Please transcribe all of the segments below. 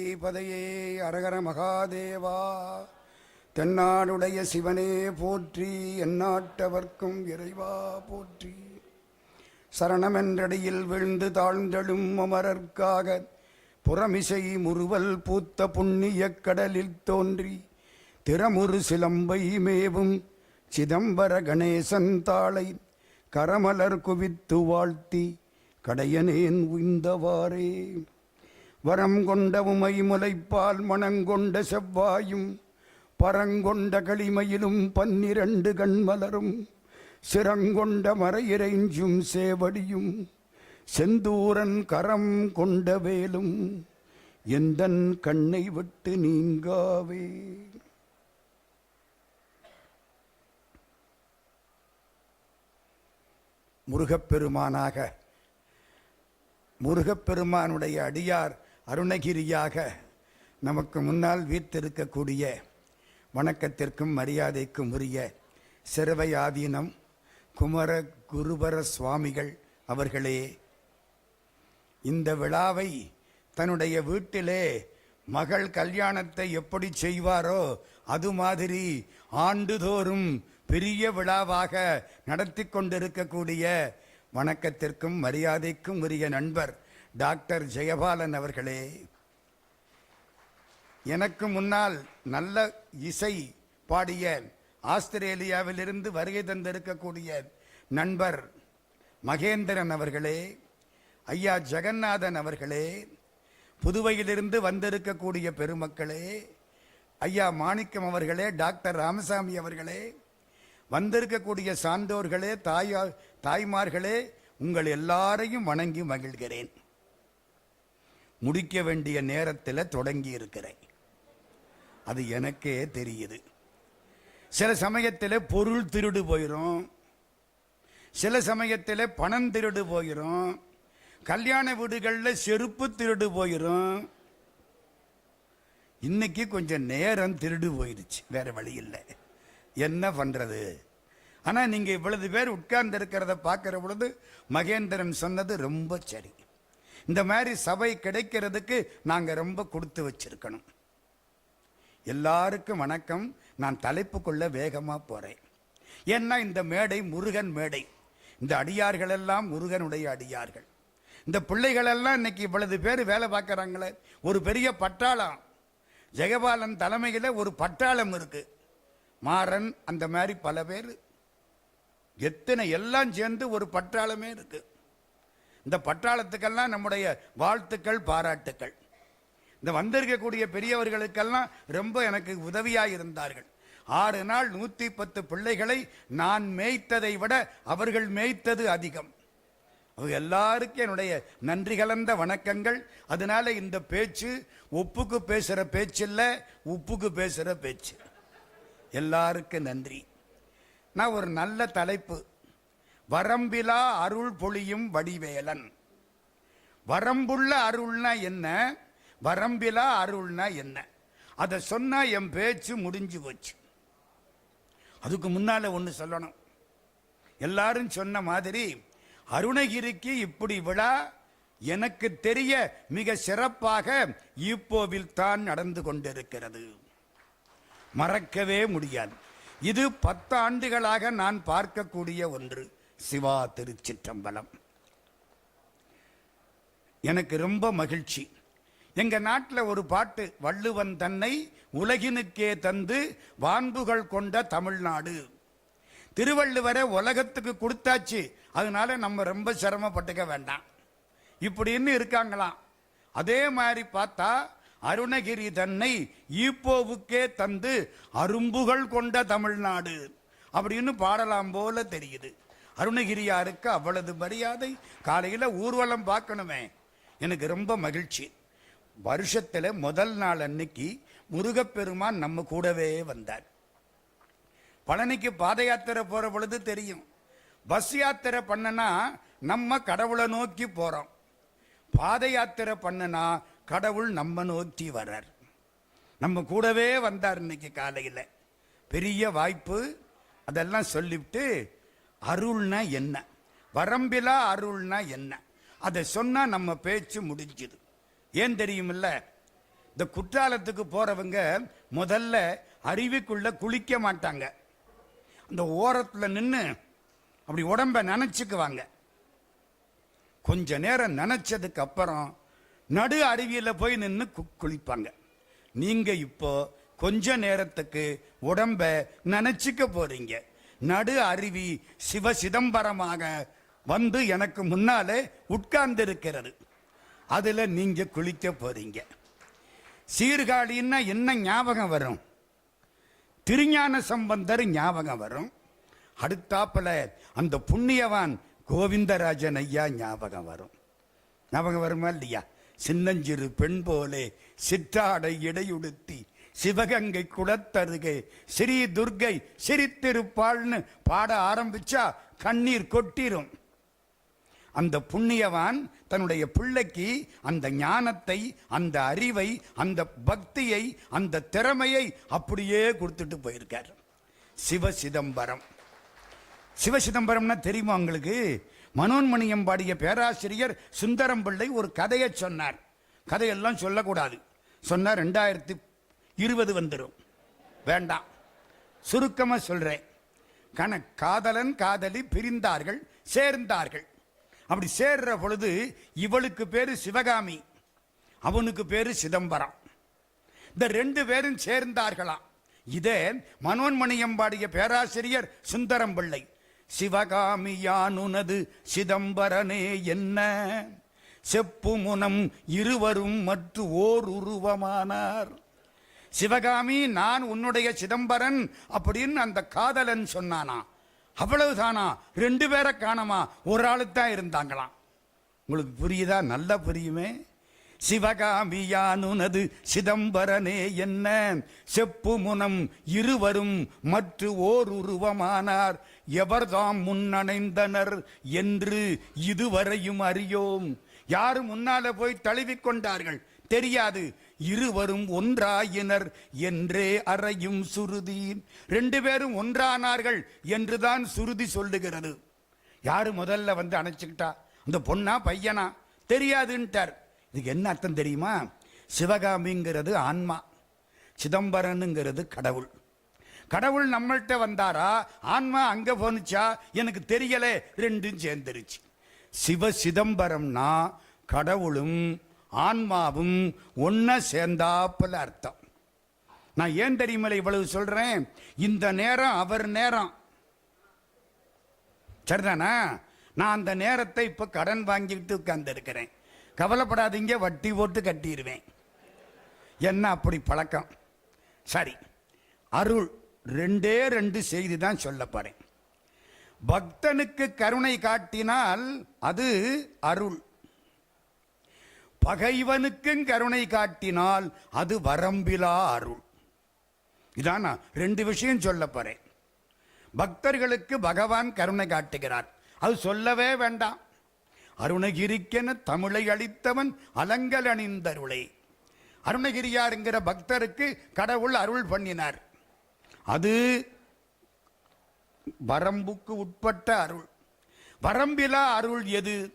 பதையே அரகர மகாதேவா தென்னாடுடைய சிவனே போற்றி எந்நாட்டவர்க்கும் இறைவா போற்றி. சரணமென்றடியில் விழுந்து தாழ்ந்தெழும் அமரர்க்காக புறமிசை முறுவல் பூத்த புண்ணியக் கடலில் தோன்றி திறமுறு சிலம்பை மேவும் சிதம்பர கணேசன் தாளை கரமலர் குவித்து வாழ்த்தி கடையனேன் உய்ந்தவாறே. வரம் கொண்ட உமை முலைப்பால் மணங்கொண்ட செவ்வாயும் பரங்கொண்ட களிமையிலும் பன்னிரண்டு கண்மலரும் சிரங்கொண்ட மறையிறைஞ்சும் சேவடியும் செந்தூரன் கரம் கொண்ட வேலும் எந்தன் கண்ணை விட்டு நீங்காவே? முருகப்பெருமானாக முருகப்பெருமானுடைய அடியார் அருணகிரியாக நமக்கு முன்னால் வீர்த்திருக்கக்கூடிய வணக்கத்திற்கும் மரியாதைக்கும் உரிய சிறுவை ஆதீனம் குமர குருபர சுவாமிகள் அவர்களே இந்த விழாவை தன்னுடைய வீட்டிலே மகள் கல்யாணத்தை எப்படி செய்வாரோ அது மாதிரி ஆண்டுதோறும் பெரிய விழாவாக நடத்தி கொண்டிருக்கக்கூடிய வணக்கத்திற்கும் மரியாதைக்கும் உரிய நண்பர் டாக்டர் ஜெயபாலன் அவர்களே எனக்கு முன்னால் நல்ல இசை பாடிய ஆஸ்திரேலியாவிலிருந்து வருகை தந்திருக்கக்கூடிய நண்பர் மகேந்திரன் அவர்களே ஐயா ஜெகநாதன் அவர்களே புதுவையிலிருந்து வந்திருக்கக்கூடிய பெருமக்களே ஐயா மாணிக்கம் அவர்களே டாக்டர் ராமசாமி அவர்களே வந்திருக்கக்கூடிய சான்றோர்களே தாயா தாய்மார்களே உங்கள் எல்லாரையும் வணங்கி மகிழ்கிறேன். முடிக்க வேண்டிய நேரத்தில் தொடங்கி இருக்கிறேன் அது எனக்கே தெரியுது. சில சமயத்தில் பொருள் திருடு போயிடும் சில சமயத்தில் பணம் திருடு போயிடும் கல்யாண வீடுகளில் செருப்பு திருடு போயிடும் இன்னைக்கு கொஞ்சம் நேரம் திருடு போயிடுச்சு வேற வழி இல்லை. என்ன பண்றது? ஆனால் நீங்கள் இவ்வளவு பேர் உட்கார்ந்து இருக்கிறத பார்க்குற பொழுது மகேந்திரன் சொன்னது ரொம்ப சரி. இந்த மாதிரி சபை கிடைக்கிறதுக்கு நாங்கள் ரொம்ப கொடுத்து வச்சிருக்கணும். எல்லாருக்கும் வணக்கம். நான் தலைப்புக்குள்ள வேகமாக போகிறேன் ஏன்னா இந்த மேடை முருகன் மேடை. இந்த அடியார்கள் எல்லாம் முருகனுடைய அடியார்கள். இந்த பிள்ளைகளெல்லாம் இன்னைக்கு இவ்வளவு பேர் வேலை பார்க்குறாங்களே. ஒரு பெரிய பட்டாளம். ஜெகபாலன் தலைமையில் ஒரு பட்டாளம் இருக்குது மாறன் அந்த மாதிரி பல பேர். எத்தனை எல்லாம் சேர்ந்து ஒரு பட்டாளமே இருக்குது இந்த பட்டாளத்துக்கெல்லாம் நம்முடைய வாழ்த்துக்கள் பாராட்டுக்கள். இந்த வந்திருக்கக்கூடிய பெரியவர்களுக்கெல்லாம் ரொம்ப எனக்கு உதவியாக இருந்தார்கள். ஆறு நாள் நூத்தி பத்து பிள்ளைகளை நான் மேய்த்ததை விட அவர்கள் மேய்த்தது அதிகம். அவங்க எல்லாருக்கும் என்னுடைய நன்றி கலந்த வணக்கங்கள். அதனால இந்த பேச்சு உப்புக்கு பேசுற பேச்சு இல்ல உப்புக்கு பேசுற பேச்சு. எல்லாருக்கும் நன்றி. நான் ஒரு நல்ல தலைப்பு வரம்பிலா அருள் பொழியும் வடிவேலன். வரம்புள்ள அருள்னா என்ன? வரம்பிலா அருள்னா என்ன? அதை சொன்னா என் பேச்சு முடிஞ்சு போச்சு. அதுக்கு முன்னால ஒன்று சொல்லணும். எல்லாரும் சொன்ன மாதிரி அருணகிரிக்கு இப்படி விழா எனக்கு தெரிய மிக சிறப்பாக ஈப்போவில் தான் நடந்து கொண்டிருக்கிறது. மறக்கவே முடியாது. இது பத்து ஆண்டுகளாக நான் பார்க்கக்கூடிய ஒன்று. சிவா திருச்சிற்றம்பலம். எனக்கு ரொம்ப மகிழ்ச்சி. எங்க நாட்டில் ஒரு பாட்டு வள்ளுவன் தன்னை உலகினுக்கே தந்து வான்புகள் கொண்ட தமிழ்நாடு திருவள்ளுவரை உலகத்துக்கு கொடுத்தாச்சு. அதனால நம்ம ரொம்ப சிரமப்பட்டுக்க வேண்டாம். இப்படின்னு இருக்காங்களாம். அதே மாதிரி பார்த்தா அருணகிரி தன்னை ஈப்போவுக்கே தந்து அரும்புகள் கொண்ட தமிழ்நாடு அப்படின்னு பாடலாம் போல தெரியுது. அருணகிரியாருக்கு அவ்வளவு மரியாதை. காலையில் ஊர்வலம் பார்க்கணுமே. எனக்கு ரொம்ப மகிழ்ச்சி. வருஷத்தில் முதல் நாள் அன்னைக்கு முருகப்பெருமான் நம்ம கூடவே வந்தார். பழனிக்கு பாத யாத்திரை போகிற பொழுது தெரியும். பஸ் யாத்திரை பண்ணனா நம்ம கடவுளை நோக்கி போகிறோம் பாத யாத்திரை பண்ணனா கடவுள் நம்ம நோக்கி வர்றார். நம்ம கூடவே வந்தார் இன்னைக்கு காலையில். பெரிய வாய்ப்பு. அதெல்லாம் சொல்லிவிட்டு அருள்னா என்ன? வரம்பிலா அருள்னா என்ன? அதை சொன்னால் நம்ம பேச்சு முடிஞ்சுது. ஏன் தெரியுமில்ல? இந்த குற்றாலத்துக்கு போகிறவங்க முதல்ல அருவிக்குள்ளே குளிக்க மாட்டாங்க. அந்த ஓரத்தில் நின்று அப்படி உடம்ப நினச்சிக்குவாங்க. கொஞ்ச நேரம் நினச்சதுக்கு அப்புறம் நடு அருவியில் போய் நின்று குளிப்பாங்க. நீங்கள் இப்போ கொஞ்ச நேரத்துக்கு உடம்ப நினச்சிக்க போகிறீங்க நடு அருவி சிவ சிதம்பரமாக வந்து எனக்கு முன்னாலே உட்கார்ந்து இருக்கிறது அதில் நீங்க குளிக்க போறீங்க. சீர்காழின்னா என்ன ஞாபகம் வரும்? திருஞான சம்பந்தர் ஞாபகம் வரும். அடுத்தாப்புல அந்த புண்ணியவான் கோவிந்தராஜன் ஐயா ஞாபகம் வரும். ஞாபகம் வருமா இல்லையா? சின்னஞ்சிறு பெண் போலே சிற்றாடை இடையுடுத்தி சிவகங்கை குளத்தருகே ஸ்ரீ துர்கை சிரித்திருப்பாள்னு பாட ஆரம்பிச்சா கண்ணீர் கொட்டிரும். அந்த புண்ணியவான் தன்னுடைய பிள்ளைக்கு அந்த ஞானத்தை அந்த அறிவை அந்த பக்தியை அந்த திறமையை அப்படியே கொடுத்துட்டு போயிருக்கார். சிவ சிதம்பரம். சிவ சிதம்பரம்னா தெரியுமா உங்களுக்கு? மனோன்மணியம் பாடிய பேராசிரியர் சுந்தரம் பிள்ளை ஒரு கதையை சொன்னார். கதையெல்லாம் சொல்லக்கூடாது. சொன்னார் ரெண்டாயிரத்தி இருபது வந்துடும் வேண்டாம் சுருக்கமாக சொல்கிறேன் கண காதலன் காதலி பிரிந்தார்கள் சேர்ந்தார்கள். அப்படி சேர்ற பொழுது இவளுக்கு பேர் சிவகாமி அவனுக்கு பேர் சிதம்பரம். இந்த ரெண்டு பேரும் சேர்ந்தார்களாம் இதே மனோன்மணியம் பாடிய பேராசிரியர் சுந்தரம் பிள்ளை சிவகாமியானுனது சிதம்பரனே என்ன? செப்பு முனம் இருவரும் மற்ற ஓர் உருவமானார். சிவகாமி நான் உன்னுடைய சிதம்பரன் அப்படின்னு அந்த காதலன் சொன்னானா? அவ்வளவுதானா? ரெண்டு பேரை காணமா? ஒரு ஆளுக்கு தான் இருந்தாங்களாம். உங்களுக்கு புரியுதா? நல்லா புரியுமே? சிவகாமியானுனது சிதம்பரனே என்ன? செப்பு முனம் இருவரும் மற்ற ஓர் உருவமானார். எவர்தாம் முன்னணைந்தனர் என்று இதுவரையும் அறியோம். யாரும் முன்னால போய் தழுவிக் கொண்டார்கள்? தெரியாது. இருவரும் ஒன்றாயினர் என்றே அறையும் சுருதி. ரெண்டு பேரும் ஒன்றானார்கள் என்றுதான் சுருதி சொல்லுகிறது. யாரு முதல்ல வந்து அணைச்சுக்கிட்டா? அந்த பொண்ணா பையனா? தெரியாதுன்ட்டார். இதுக்கு என்ன அர்த்தம் தெரியுமா? சிவகாமிங்கிறது ஆன்மா சிதம்பரனுங்கிறது கடவுள். கடவுள் நம்மள்கிட்ட வந்தாரா? ஆன்மா அங்க போனுச்சா எனக்கு தெரியலை. ரெண்டும் சேர்ந்துருச்சு. சிவ சிதம்பரம்னா கடவுளும் ஆன்மாவும் ஒன்ன சேர்ந்தாப்புல அர்த்தம். நான் ஏன் தெரியுமில்ல இவ்வளவு சொல்றேன்? இந்த நேரம் அவர் நேரம். சரிதானா? நான் அந்த நேரத்தை இப்ப கடன் வாங்கிட்டு உட்கார்ந்து இருக்கிறேன் கவலைப்படாதீங்க வட்டி போட்டு கட்டிடுவேன் என்ன அப்படி பழக்கம்? சரி அருள் ரெண்டே ரெண்டு செய்தி தான் சொல்ல பக்தனுக்கு கருணை காட்டினால் அது அருள். பகைவனுக்கும் கருணை காட்டினால் அது வரம்பிலா அருள் இதான் நான் ரெண்டு விஷயம் சொல்ல போறேன். பக்தர்களுக்கு பகவான் கருணை காட்டுகிறார். அது சொல்லவே வேண்டாம். அருணகிரிக்கென தமிழை அளித்தவன் அலங்கல் அணிந்தருளை. அருணகிரியாருங்கிற பக்தருக்கு கடவுள் அருள் பண்ணினார். அது வரம்புக்கு உட்பட்ட அருள். வரம்பிலா அருள் எது?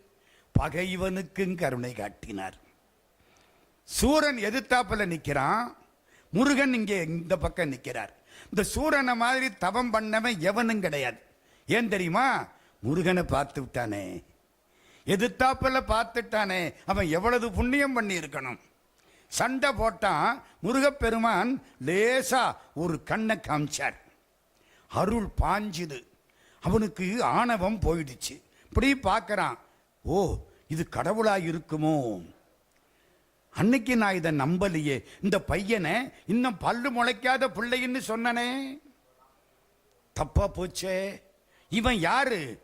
பகைவனுக்கும் கருணை காட்டினார். சூரன் எதிர்த்தாப்புல நிற்கிறான் முருகன் இங்கே இந்த பக்கம் நிற்கிறார் இந்த சூரனை மாதிரி தவம் பண்ணவன் எவனும் கிடையாது. ஏன் தெரியுமா? முருகனை பார்த்து விட்டானே. எதிர்த்தாப்புல பார்த்துட்டானே. அவன் எவ்வளவு புண்ணியம் பண்ணி இருக்கணும் சண்டை போட்டான். முருகப்பெருமான் லேசா ஒரு கண்ணை காமிச்சார். அருள் பாஞ்சுது. அவனுக்கு ஆணவம் போயிடுச்சு. இப்படி பார்க்கறான். ஓ இது கடவுளா இருக்குமோ அன்னைக்கு நான் இதை நம்பலையே. இந்த பையனை இன்னும் பல்லு முளைக்காத பிள்ளைன்னு சொன்னனே. தப்பா போச்சே. இவன் யாரு?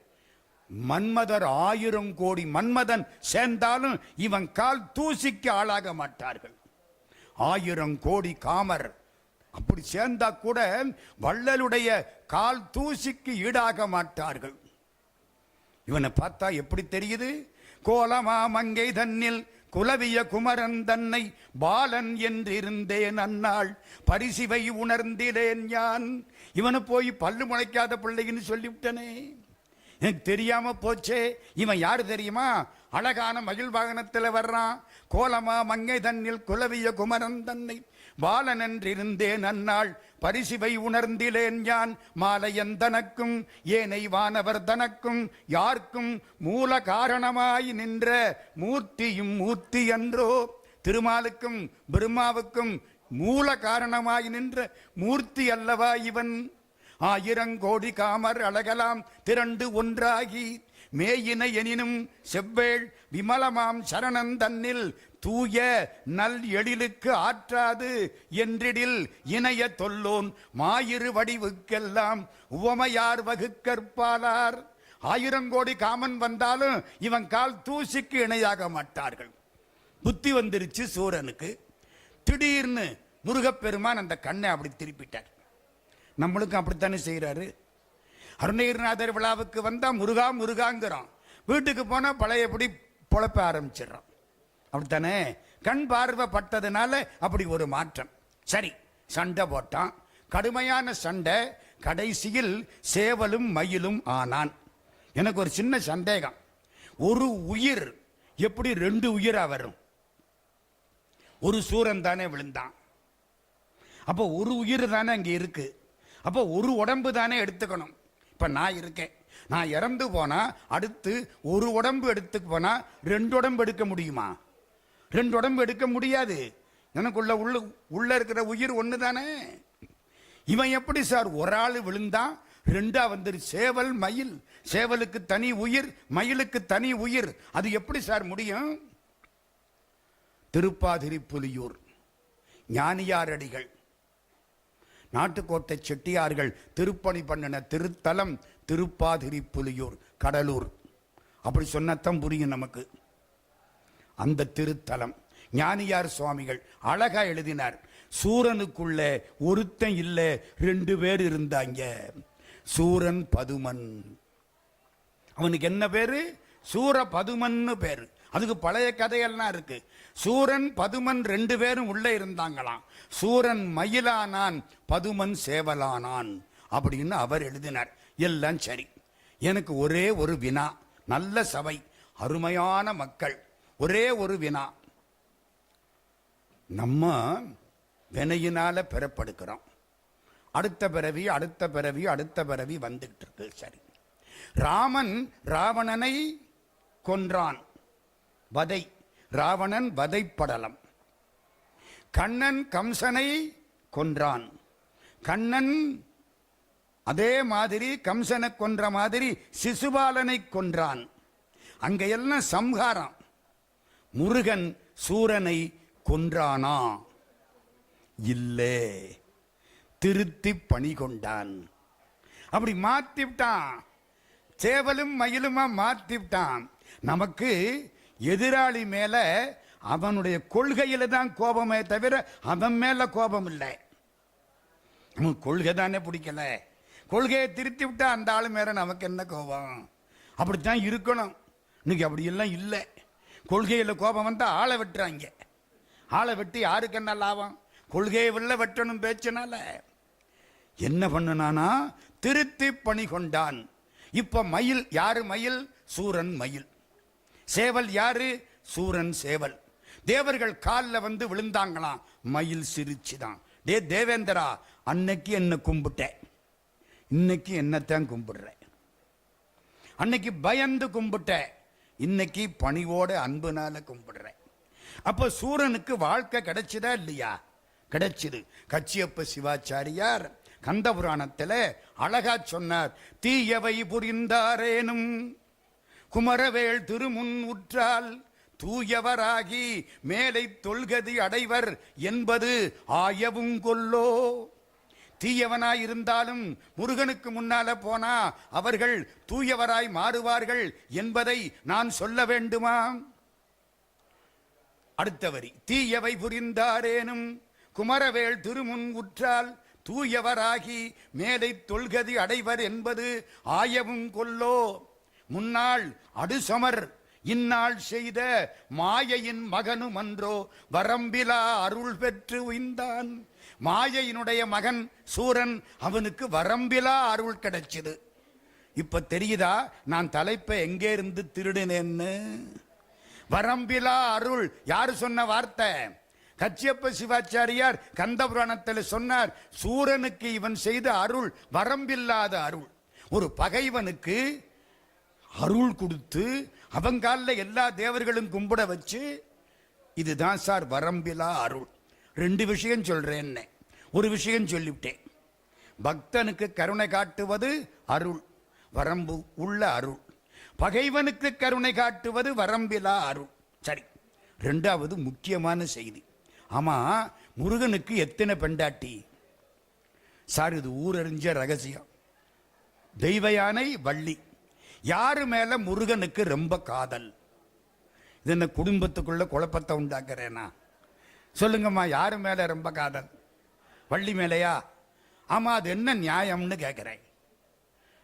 மன்மதர் ஆயிரம் கோடி மன்மதன் சேர்ந்தாலும் இவன் கால் தூசிக்கு ஆளாக மாட்டார்கள். ஆயிரம் கோடி காமர். அப்படி சேர்ந்தா கூட வள்ளலுடைய கால் தூசிக்கு ஈடாக மாட்டார்கள். இவனை பார்த்தா எப்படி தெரியுது? கோலமா மங்கை தன்னில் குலவிய குமரன் தன்னை பாலன் என்றிருந்தேன் அன்னாள் பரிசிவை உணர்ந்திலேன் யான் இவனை போய் பல்லு முளைக்காத பிள்ளைன்னு சொல்லிவிட்டனே. எனக்கு தெரியாம போச்சே. இவன் யாரு தெரியுமா? அழகான மகிழ் வாகனத்தில் வர்றான். கோலமா மங்கை தன்னில் குலவிய குமரன் தன்னை பாலனென்றிருந்தேன் அந்நாள். பரிசிவை உணர்ந்திலேன் யான். மாலையன் தனக்கும் ஏனை வானவர் தனக்கும் யார்க்கும் மூல காரணமாய் நின்ற மூர்த்தியும் மூர்த்தி என்றோ திருமாலுக்கும் பிரம்மாவுக்கும் மூல காரணமாய் நின்ற மூர்த்தி அல்லவா இவன்? ஆயிரங்கோடி காமர் அழகலாம் திரண்டு ஒன்றாகி. மேயின எனினும் செவ்வேள் விமலமாம் சரணன் தன்னில் தூய நல் எழிலுக்கு ஆற்றாது என்றிடில் இணைய தொல்லோன் மாயிரு வடிவுக்கெல்லாம் உவமையார் வகுக்கற்பாலார். ஆயிரங்கோடி காமன் வந்தாலும் இவன் கால் தூசிக்கு இணையாக மாட்டார்கள். புத்தி வந்துருச்சு சூரனுக்கு. திடீர்னு முருகப்பெருமான் அந்த கண்ணை அப்படி திருப்பிட்டார். நம்மளுக்கும் அப்படித்தானே செய்கிறாரு அருணகிரிநாதர் விழாவுக்கு வந்தால் முருகா முருகாங்கிறோம் வீட்டுக்கு போனால் பழையபடி பொழப்ப ஆரம்பிச்சிடுறோம் அப்படித்தானே? கண் பார்வை பட்டதுனால அப்படி ஒரு மாற்றம். சரி சண்டை போட்டான். கடுமையான சண்டை கடைசியில் சேவலும் மயிலும் ஆனான். எனக்கு ஒரு சின்ன சந்தேகம். ஒரு உயிர் எப்படி ரெண்டு உயிராக வரும்? ஒரு சூரன் தானே விழுந்தான். அப்போ ஒரு உயிர் தானே அங்கே இருக்கு. அப்போ ஒரு உடம்பு தானே எடுத்துக்கணும். இப்போ நான் இருக்கேன். நான் இறந்து போனால் அடுத்து ஒரு உடம்பு எடுத்து போனால் ரெண்டு உடம்பு எடுக்க முடியுமா? ரெண்டு உடம்பு எடுக்க முடியாது. எனக்குள்ள உள்ள உள்ள இருக்கிற உயிர் ஒன்று தானே இவன் எப்படி சார் ஒரு ஆள் விழுந்தான் ரெண்டா வந்துரு சேவல் மயில். சேவலுக்கு தனி உயிர் மயிலுக்கு தனி உயிர். அது எப்படி சார் முடியும்? திருப்பாதிரி புலியூர் ஞானியாரடிகள் நாட்டுக்கோட்டை செட்டியார்கள் திருப்பணி பண்ணின திருத்தலம் திருப்பாதிரி புலியூர் கடலூர். அப்படி சொன்னத்தான் புரியும் நமக்கு. அந்த திருத்தலம். ஞானியார் சுவாமிகள் அழகா எழுதினார். சூரனுக்குள்ள ஒருத்தன் இல்லை ரெண்டு பேர் இருந்தாங்க. சூரன் பதுமன். அவனுக்கு என்ன பேரு? சூர பதுமன்னு பேரு. அதுக்கு பழைய கதையெல்லாம் இருக்கு. சூரன் பதுமன் ரெண்டு பேரும் உள்ளே இருந்தாங்களாம். சூரன் மயிலானான் பதுமன் சேவலானான் அப்படின்னு அவர் எழுதினார். எல்லாம் சரி. எனக்கு ஒரே ஒரு வினா. நல்ல சபை. அருமையான மக்கள். ஒரே ஒரு வினா. நம்ம வினையினால பிறப்படுக்கிறோம் அடுத்த பிறவி அடுத்த பிறவி அடுத்த பிறவி வந்துகிட்டு இருக்கு சரி. ராமன் ராவணனை கொன்றான். வதை. ராவணன் வதைப்படலம். கண்ணன் கம்சனை கொன்றான். கண்ணன் அதே மாதிரி கம்சனை கொன்ற மாதிரி சிசுபாலனை கொன்றான். அங்க எல்லாம் சம்ஹாரம். முருகன் சூரனை கொன்றானா? இல்லே திருத்தி பணி கொண்டான் அப்படி மாத்திவிட்டான். சேவலும் மயிலுமா மாத்திவிட்டான். நமக்கு எதிராளி மேல அவனுடைய கொள்கையில தான் கோபமே தவிர அவன் மேல கோபம் இல்லை. நமக்கு கொள்கை தானே பிடிக்கல. கொள்கையை திருத்தி விட்டா அந்த ஆளு மேல நமக்கு என்ன கோபம்? அப்படித்தான் இருக்கணும். இன்னைக்கு அப்படி எல்லாம் இல்லை. கொள்கையில் கோபம் வந்தால் ஆளை வெட்டுறாங்க. ஆளை வெட்டி யாருக்கு என்ன லாபம்? கொள்கையை வெளில வெட்டணும் பேச்சுனால. என்ன பண்ணுனானா திருத்தி பணி கொண்டான். இப்ப மயில் யாரு மயில்? சூரன் மயில். சேவல் யாரு? சூரன் சேவல். தேவர்கள் காலில் வந்து விழுந்தாங்களாம். மயில் சிரிச்சுதான். டே தேவேந்திரா அன்னைக்கு என்ன கும்பிட்டேன் இன்னைக்கு என்னத்தான் கும்பிடுறேன் அன்னைக்கு பயந்து கும்பிட்டேன் இன்னைக்கு பணிவோட அன்புனால கும்பிடுறேன். அப்ப சூரனுக்கு வாழ்க்கை கிடைச்சதா இல்லையா? கிடைச்சது. கச்சியப்ப சிவாச்சாரியார் கந்த புராணத்துல அழகா சொன்னார் தீயவை புரிந்தாரேனும் குமரவேள் திருமுன் உற்றால் தூயவராகி மேலை தொல்கதி அடைவர் என்பது ஆயவும் கொல்லோ தீயவனாய் இருந்தாலும் முருகனுக்கு முன்னால போனா அவர்கள் தூயவராய் மாறுவார்கள் என்பதை நான் சொல்ல வேண்டுமா? அடுத்த வரி. தீயவை புரிந்தாரேனும் குமரவேள் திருமுன் உற்றால் தூயவராகி மேலை தொல்கதி அடைவர் என்பது ஆயவும் கொல்லோ. முன்னாள் அடுசமர் இந்நாள் செய்த மாயையின் மகனும் அன்றோ வரம்பிலா அருள் பெற்று உய்ந்தான். மாயையினுடைய மகன் சூரன் அவனுக்கு வரம்பிலா அருள் கிடைச்சது. இப்ப தெரியுதா? நான் தலைப்பை எங்கே இருந்து திருடினேன்னு? வரம்பிலா அருள். யாரு சொன்ன வார்த்தை? கச்சியப்ப சிவாச்சாரியார் கந்தபுராணத்தில் சொன்னார் சூரனுக்கு இவன் செய்த அருள் வரம்பில்லாத அருள். ஒரு பகைவனுக்கு அருள் கொடுத்து அவங்கால எல்லா தேவர்களும் கும்பிட வச்சு இதுதான் சார் வரம்பிலா அருள். ரெண்டு விஷயம் சொல்கிறேன்னு ஒரு விஷயம் சொல்லிவிட்டேன். பக்தனுக்கு கருணை காட்டுவது அருள் வரம்பு உள்ள அருள். பகைவனுக்கு கருணை காட்டுவது வரம்பிலா அருள். சரி ரெண்டாவது முக்கியமான செய்தி. ஆமாம் முருகனுக்கு எத்தனை பெண்டாட்டி? சார் இது ஊரறிஞ்ச ரகசியம். தெய்வ யானை வள்ளி. யாரு மேலே முருகனுக்கு ரொம்ப காதல்? இது என்ன குடும்பத்துக்குள்ள குழப்பத்தை உண்டாக்குறேனா? சொல்லுங்கம்மா யாரு மேலே ரொம்ப காதல்? வள்ளி மேலையா? ஆமாம் அது என்ன நியாயம்னு கேட்குறேன்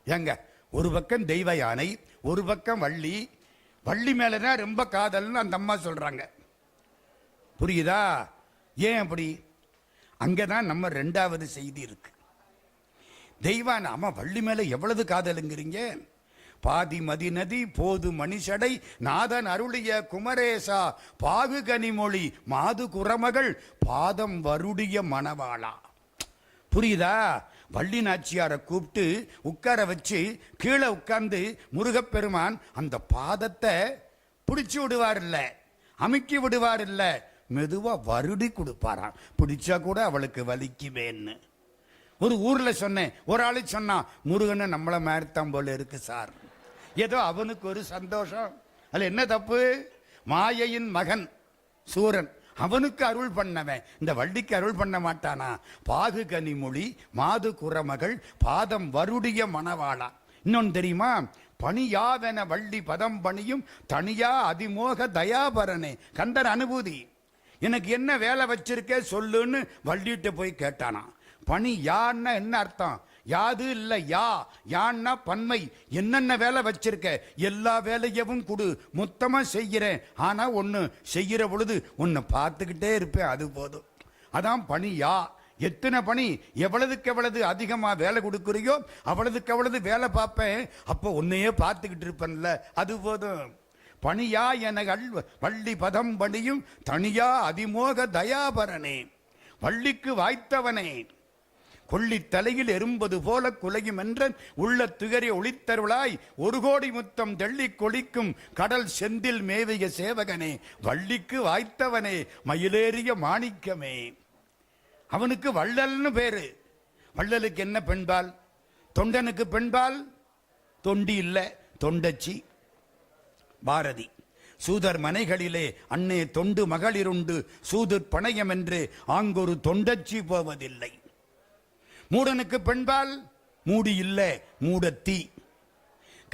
ஏங்க ஒரு பக்கம் தெய்வ யானை ஒரு பக்கம் வள்ளி. வள்ளி மேலேனா ரொம்ப காதல்னு அந்த அம்மா சொல்கிறாங்க புரியுதா? ஏன் அப்படி? அங்கே தான் நம்ம ரெண்டாவது செய்தி இருக்கு. தெய்வான அம்மா வள்ளி மேலே எவ்வளவு காதலுங்கிறீங்க? பாதி மதி நதி போது மணிஷடை நாதன் அருளிய குமரேசா பாகு கனிமொழி மாது குரமகள் பாதம் வருடிய மணவாளா. புரியுதா? வள்ளி நாச்சியாரை கூப்பிட்டு உட்கார வச்சு கீழே உட்கார்ந்து முருகப்பெருமான் அந்த பாதத்தை பிடிச்சி விடுவார் இல்லை அமுக்கி விடுவார் இல்லை மெதுவாக வருடி கொடுப்பாராம். பிடிச்சா கூட அவளுக்கு வலிக்குவேன்னு ஒரு ஊரில் சொன்னேன் ஒரு ஆளு சொன்னான் முருகனை நம்மளை மாதிரி போல இருக்கு சார். ஏதோ அவனுக்கு ஒரு சந்தோஷம். அதில் என்ன தப்பு? மாயையின் மகன் சூரன் அவனுக்கு அருள் பண்ணவன். இந்த வள்ளிக்கு அருள் பண்ண மாட்டானா? பாகு கனிமொழி மாது குரமகள் பாதம் வருடிய மணவாளா. இன்னொன்னு தெரியுமா? பணியாவென வள்ளி பதம் பணியும் தனியா அதிமோக தயாபரனே. கந்தர் அனுபூதி எனக்கு என்ன வேலை வச்சிருக்கே சொல்லுன்னு வள்ளிட்டு போய் கேட்டானா. பணி யான்னா என்ன அர்த்தம்? யாது இல்ல யா யான்னா பன்மை. என்னென்ன வேலை வச்சிருக்க? எல்லா வேலையவும் கொடு. மொத்தமா செய்கிறேன். ஆனா ஒன்று செய்கிற பொழுது ஒன்னு பார்த்துக்கிட்டே இருப்பேன். அது போதும். அதான் பணி யா. எத்தனை பணி? எவ்வளவுக்கு எவ்வளவு அதிகமா வேலை கொடுக்குறியோ அவ்வளவுக்கு எவ்வளவு வேலை பார்ப்பேன். அப்போ உன்னையே பார்த்துக்கிட்டு இருப்பேன்ல. அது போதும். பணியா என வள்ளி பதம் பணியும் தனியா அதிமோக தயாபரனே. வள்ளிக்கு வாய்த்தவனே. கொள்ளித் தலையில் எறும்பது போல குலையும் என்றன் உள்ள துகரை ஒளித்தருளாய் ஒரு கோடி முத்தம் தெள்ளிக் கொளிக்கும் கடல் செந்தில் மேவிய சேவகனே வள்ளிக்கு வாய்த்தவனே மயிலேறிய மாணிக்கமே. அவனுக்கு வள்ளல்னு பேரு. வள்ளலுக்கு என்ன பெண்பால்? தொண்டனுக்கு பெண்பால்? தொண்டி இல்லை தொண்டச்சி. பாரதி சூதர் மனைகளிலே அன்னே தொண்டு மகளிருண்டு சூதர் பணையம் என்று ஆங்கொரு தொண்டச்சி போவதில்லை. மூடனுக்கு பெண்பால் மூடி இல்லை மூடத்தி.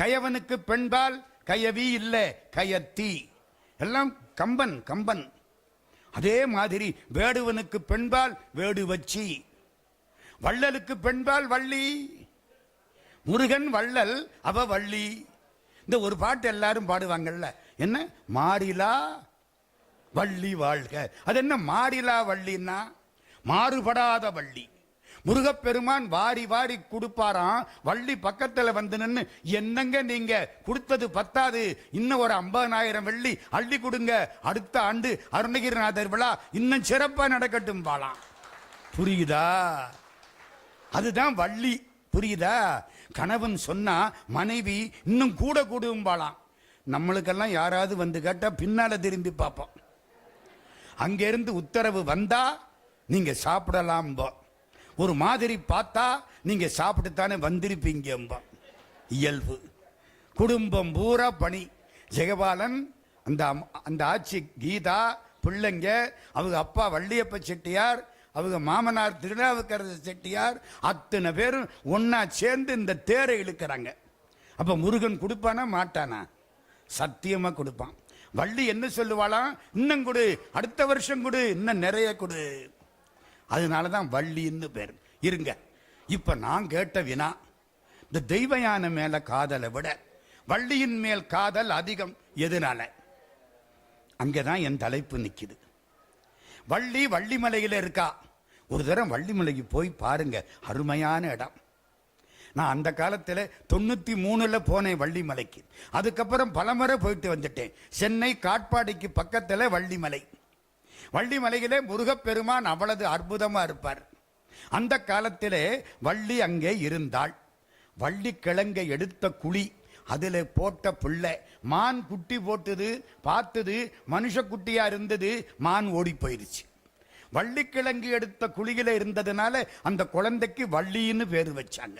கயவனுக்கு பெண்பால் கயவி இல்லை கயத்தி. எல்லாம் கம்பன் கம்பன். அதே மாதிரி வேடுவனுக்கு பெண்பால் வேடுவச்சி. வள்ளலுக்கு பெண்பால் வள்ளி. முருகன் வள்ளல் அவ வள்ளி. இந்த ஒரு பாட்டு எல்லாரும் பாடுவாங்கல்ல என்ன? மாறிலா வள்ளி வாழ்க. அது என்ன? மாறிலா வள்ளின்னா மாறுபடாத வள்ளி. முருகப்பெருமான் வாரி வாரி கொடுப்பாராம். வள்ளி பக்கத்தில் வந்து நின்று என்னங்க நீங்க? கொடுத்தது பத்தாது. இன்னும் ஒரு ஐம்பதனாயிரம் வெள்ளி அள்ளி கொடுங்க. அடுத்த ஆண்டு அருணகிரிநாதர் விழா இன்னும் சிறப்பாக நடக்கட்டும் பாலாம் புரியுதா? அதுதான் வள்ளி. புரியுதா? கணவன் சொன்னா மனைவி இன்னும் கூட கூடும்பாளாம் நம்மளுக்கெல்லாம் யாராவது வந்து கேட்டால் பின்னால் திரும்பி பார்ப்போம். அங்கேருந்து உத்தரவு வந்தா நீங்க சாப்பிடலாம் ஒரு மாதிரி பார்த்தா நீங்க சாப்பிட்டுத்தானே வந்திருப்பீங்க இயல்பு. குடும்பம் பூரா பணி. ஜெகபாலன் அந்த அந்த ஆட்சி கீதா பிள்ளைங்க அவங்க அப்பா வள்ளியப்ப செட்டியார் அவங்க மாமனார் திருநாவுக்கரசு செட்டியார் அத்தனை பேரும் ஒன்றா சேர்ந்து இந்த தேரை இழுக்கிறாங்க. அப்ப முருகன் கொடுப்பானா மாட்டானா? சத்தியமா கொடுப்பான். வள்ளி என்ன சொல்லுவாளாம்? இன்னும் கொடு அடுத்த வருஷம் கொடு இன்னும் நிறைய கொடு. அதனால தான் வள்ளின்னு பேர். இருங்க. இப்போ நான் கேட்ட வினா இந்த தெய்வயான மேலே மேல காதலை விட வள்ளியின் மேல் காதல் அதிகம். எதனால? அங்கதான் என் தலைப்பு நிற்கிது வள்ளி வள்ளிமலையில் இருக்கா? ஒரு தரம் வள்ளிமலைக்கு போய் பாருங்க. அருமையான இடம். நான் அந்த காலத்தில் தொண்ணூற்றி மூணில் போனேன் வள்ளிமலைக்கு. அதுக்கப்புறம் பலமுறை போயிட்டு வந்துட்டேன். சென்னை காட்பாடிக்கு பக்கத்தில் வள்ளிமலை. வள்ளிமலையிலே முருகப்பெருமான் அவ்வளவு அற்புதமாக இருப்பார். அந்த காலத்திலே வள்ளி அங்கே இருந்தாள். வள்ளி கிழங்கை எடுத்த குழி அதில் போட்ட பிள்ளை மான் குட்டி போட்டது பார்த்தது மனுஷ குட்டியாக இருந்தது மான் ஓடி போயிடுச்சு வள்ளிக்கிழங்கு எடுத்த குழியில் இருந்ததுனால அந்த குழந்தைக்கு வள்ளின்னு பேர் வச்சாங்க.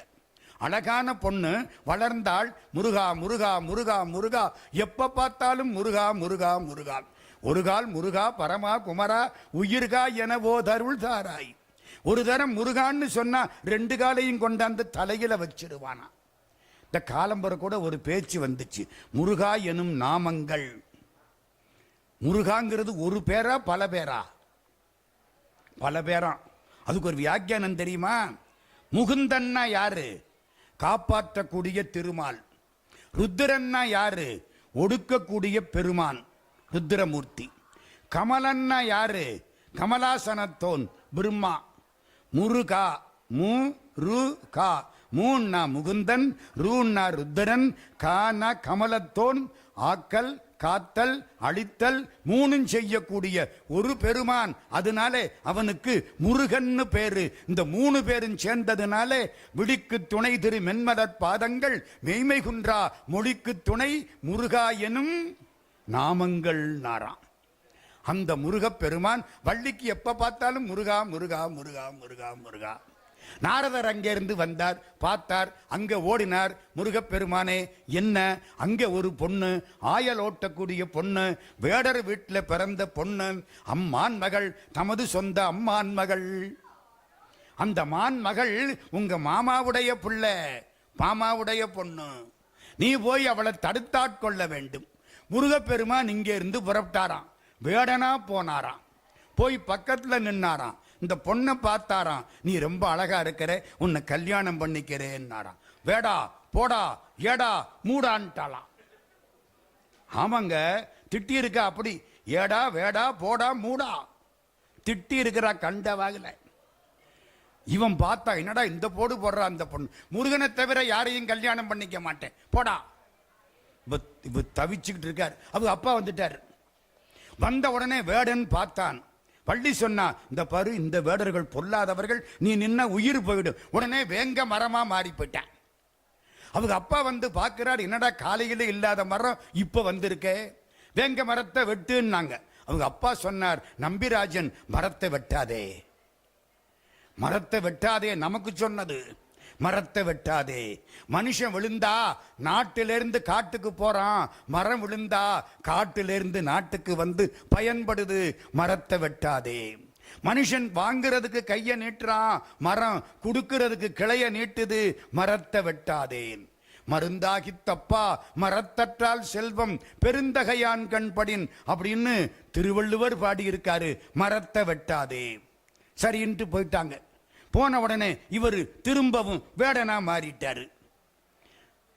அழகான பொண்ணு வளர்ந்தாள் முருகா முருகா முருகா முருகா எப்போ பார்த்தாலும் முருகா முருகா முருகா. ஒரு கால் முருகா பரமா குமரா உயிர்கா என ஓதருள் தாராய். ஒரு தரம் முருகான்னு சொன்னா ரெண்டு காலையும் கொண்டாந்து தலையில வச்சிருவானா இந்த காலம்பர கூட ஒரு பேச்சு வந்துச்சு. முருகா எனும் நாமங்கள். முருகாங்கிறது ஒரு பேரா பல பேரா? பல பேரா. அதுக்கு ஒரு வியாக்கியானம் தெரியுமா? முகுந்தன்னா யாரு? காப்பாற்றக்கூடிய திருமால். ருத்ரன்னா யாரு? ஒடுக்கக்கூடிய பெருமான். ருத்ரமூர்த்தி. கமலன்னா யாரு? கமலாசனத்தோன் பிரம்மா. முருகா மு ரு கா. மூன்னா முகுந்தன் ரூன்னா ருத்ரன் கானா கமலத்தோன். ஆக்கல் காத்தல் அழித்தல் மூணும் செய்யக்கூடிய ஒரு பெருமான். அதனாலே அவனுக்கு முருகன்னு பேரு. இந்த மூணு பேரும் சேர்ந்ததுனாலே விழிக்கு துணை திரு மென்மலர் பாதங்கள் மெய்மை குன்றா மொழிக்கு துணை முருகா எனும் நாமங்கள் நாராம் அந்த முருகப் பெருமான் வள்ளிக்கு எப்ப பார்த்தாலும் முருகா முருகா முருகா முருகா முருகா. நாரதர் அங்கிருந்து வந்தார் பார்த்தார் அங்க ஓடினார் முருகப் பெருமானே என்ன? அங்க ஒரு பொண்ணு ஆயல் ஓட்டக்கூடிய பொண்ணு வேடர் வீட்டில் பிறந்த பொண்ணு அம்மான் மகள் தமது சொந்த அம்மான் மகள். அந்த மான் மகள் உங்க மாமாவுடைய புள்ள மாமாவுடைய பொண்ணு. நீ போய் அவளை தடுத்தாட்கொள்ள வேண்டும். முருகப்பெருமான் இங்கே இருந்து புறப்பட்டாராம். வேடனா போனாராம். போய் பக்கத்தில் நின்னாராம். இந்த பொண்ணை பார்த்தாராம். நீ ரொம்ப அழகா இருக்கிற உன்னை கல்யாணம் பண்ணிக்கிறேன்னாராம். வேடா போடா ஏடா மூடான்ட்டாளாம். ஆமாங்க திட்டி இருக்க அப்படி. ஏடா வேடா போடா மூடா. திட்டி இருக்கிறா கண்டவாகல இவன் பார்த்தா என்னடா இந்த போடு போடுறா அந்த பொண்ணு. முருகனை தவிர யாரையும் கல்யாணம் பண்ணிக்க மாட்டேன். போடா. இவர் தவிச்சுக்கிட்டு இருக்கார். அவங்க அப்பா வந்துட்டார். வந்த உடனே வேடன் பார்த்தான். பள்ளி சொன்னா இந்த பாரு இந்த வேடர்கள் பொல்லாதவர்கள் நீ நின்ன உயிர் போயிடும் உடனே வேங்க மரமா மாறி போயிட்டான் அவங்க அப்பா வந்து பார்க்கிறார் என்னடா காலையில் இல்லாத மரம் இப்போ வந்திருக்கே? வேங்க மரத்தை வெட்டுன்னாங்க. அவங்க அப்பா சொன்னார் நம்பிராஜன் மரத்தை வெட்டாதே. மரத்தை வெட்டாதே நமக்கு சொன்னது. மரத்தை வெட்டாதே. மனுஷன் விழுந்தா நாட்டிலிருந்து காட்டுக்கு போறான். மரம் விழுந்தா காட்டிலிருந்து நாட்டுக்கு வந்து பயன்படுது. மரத்தை வெட்டாதே. மனுஷன் வாங்குறதுக்கு கைய நீட்டுறான். மரம் கொடுக்கிறதுக்கு கிளைய நீட்டுது. மரத்தை வெட்டாதேன் மருந்தாகி தப்பா மரத்தற்றால் செல்வம் பெருந்தகையான் கண்படின் அப்படின்னு திருவள்ளுவர் பாடியிருக்காரு. மரத்தை வெட்டாதே. சரின்ட்டு போயிட்டாங்க. போன உடனே இவர் திரும்பவும் வேடனா மாறிட்டாரு.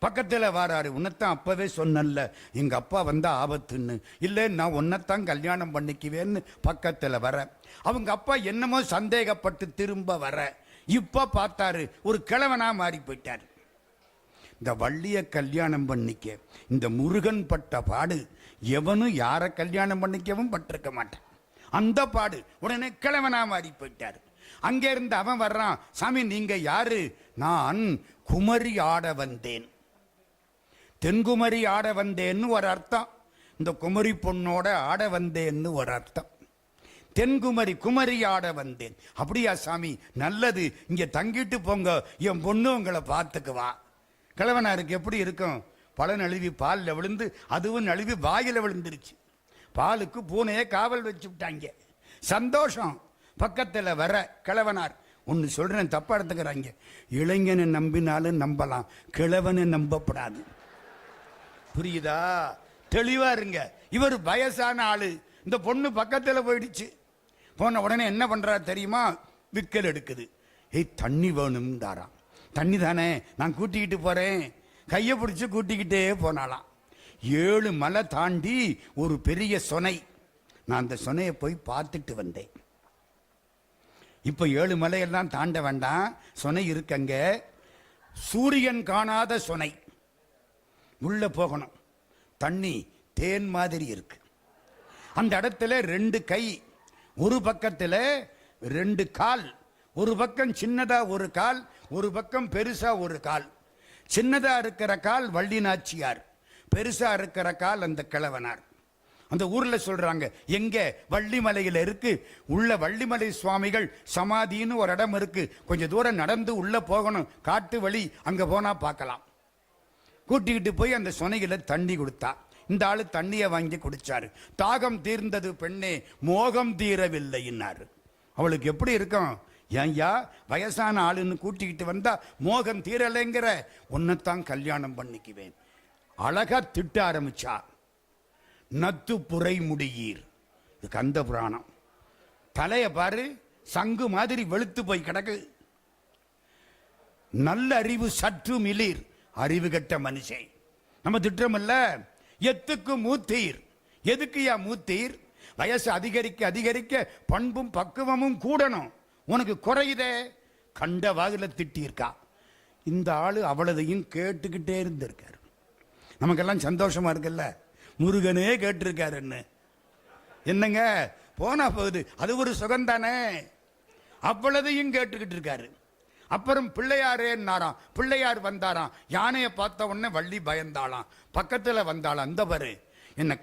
பக்கத்தில் வாராரு உன்னைத்தான் அப்பவே சொன்னல எங்க அப்பா வந்தா ஆபத்துன்னு. இல்லை நான் உன்னைத்தான் கல்யாணம் பண்ணிக்குவேன்னு பக்கத்தில் வர. அவங்க அப்பா என்னமோ சந்தேகப்பட்டு திரும்ப வர. இப்போ பார்த்தாரு ஒரு கிழவனா மாறி போயிட்டார். இந்த வள்ளியை கல்யாணம் பண்ணிக்க இந்த முருகன் பட்ட பாடு எவனும் யாரை கல்யாணம் பண்ணிக்கவும் பட்டிருக்க மாட்டான். அந்த பாடு உடனே கிழவனா மாறி போயிட்டாரு. அங்கே இருந்து அவன் வர்றான். சாமி நீங்க யாரு? நான் குமரி ஆட வந்தேன். தென்குமரி ஆட வந்தேன்னு ஒரு அர்த்தம். இந்த குமரி பொண்ணோட ஆட வந்தேன்னு ஒரு அர்த்தம். தென்குமரி குமரி ஆட வந்தேன். அப்படியா சாமி நல்லது. இங்க தங்கிட்டு போங்க. என் பொண்ணு உங்களை பார்த்துக்குவா. கிழவனாருக்கு எப்படி இருக்கும்? பல நழுவி பாலில் விழுந்து அதுவும் நழுவி வாயில் விழுந்துருச்சு. பாலுக்கு பூனையை காவல் வச்சு விட்டாங்க. சந்தோஷம். பக்கத்தில் வர கிழவனார். ஒன்று சொல்கிறேன் தப்பாக எடுத்துக்கிறாங்க. இளைஞனை நம்பினாலும் நம்பலாம் கிழவனை நம்பப்படாது. புரியுதா? தெளிவா இருங்க. இவர் வயசான ஆள். இந்த பொண்ணு பக்கத்தில் போயிடுச்சு. போன உடனே என்ன பண்ணுறா தெரியுமா? விக்கல் எடுக்குது. ஏய் தண்ணி வேணும் தாராம் தண்ணி தானே நான் கூட்டிக்கிட்டு போகிறேன் கையை பிடிச்சி கூட்டிக்கிட்டே போனாலாம் ஏழு மலை தாண்டி ஒரு பெரிய சொனை. நான் அந்த சொனையை போய் பார்த்துட்டு வந்தேன். இப்போ ஏழு மலையெல்லாம் தாண்ட வேண்டாம். சொனை இருக்கங்க. சூரியன் காணாத சுனை. உள்ள போகணும். தண்ணி தேன் மாதிரி இருக்கு. அந்த இடத்துல ரெண்டு கை ஒரு பக்கத்தில் ரெண்டு கால் ஒரு பக்கம் சின்னதா ஒரு கால் ஒரு பக்கம் பெருசா ஒரு கால். சின்னதா இருக்கிற கால் வள்ளி நாச்சியார். பெருசா இருக்கிற கால் அந்த கிழவனார். அந்த ஊரில் சொல்கிறாங்க எங்கே? வள்ளிமலையில் இருக்குது உள்ள வள்ளிமலை சுவாமிகள் சமாதின்னு ஒரு இடம் இருக்குது கொஞ்சம் தூரம் நடந்து உள்ளே போகணும். காட்டு வழி அங்கே போனால் பார்க்கலாம். கூட்டிக்கிட்டு போய் அந்த சொனையில தண்ணி கொடுத்தா. இந்த ஆள் தண்ணியை வாங்கி குடிச்சாரு. தாகம் தீர்ந்தது பெண்ணே மோகம் தீரவில்லைன்னாரு. அவளுக்கு எப்படி இருக்கும்? ஏன்யா வயசான ஆளுன்னு கூட்டிக்கிட்டு வந்தா மோகம் தீரலைங்கிற உன்னைத்தான் கல்யாணம் பண்ணிக்குவேன். அழகா திட்ட ஆரம்பிச்சா. நத்து புரை முடியீர். இது கந்த புராணம். தலையை பாரு சங்கு மாதிரி வெளுத்து போய் கிடக்கு. நல்ல அறிவு சற்று மிளிர். அறிவு கெட்ட மனுஷன் நம்ம திட்டமில்ல எத்துக்கு மூத்தீர். எதுக்குயா மூத்தீர்? வயசு அதிகரிக்க அதிகரிக்க பண்பும் பக்குவமும் கூடணும். உனக்கு குறையுதே. கண்ட வாகுல திட்டியிருக்கா. இந்த ஆளு அவ்வளதையும் கேட்டுக்கிட்டே இருந்திருக்காரு. நமக்கெல்லாம் சந்தோஷமா இருக்குல்ல? முருகனே கேட்டிருக்காருன்னு. என்னங்க? போனா போகுது. அது ஒரு சுகந்தானே அவ்வளதையும் கேட்டுக்கிட்டு இருக்காரு. அப்புறம் பிள்ளையாரேன்னாராம் பிள்ளையார் வந்தாராம். யானையை பார்த்த உடனே வள்ளி பயந்தாளாம். பக்கத்தில் வந்தாளாம். அந்த பாரு. என்ன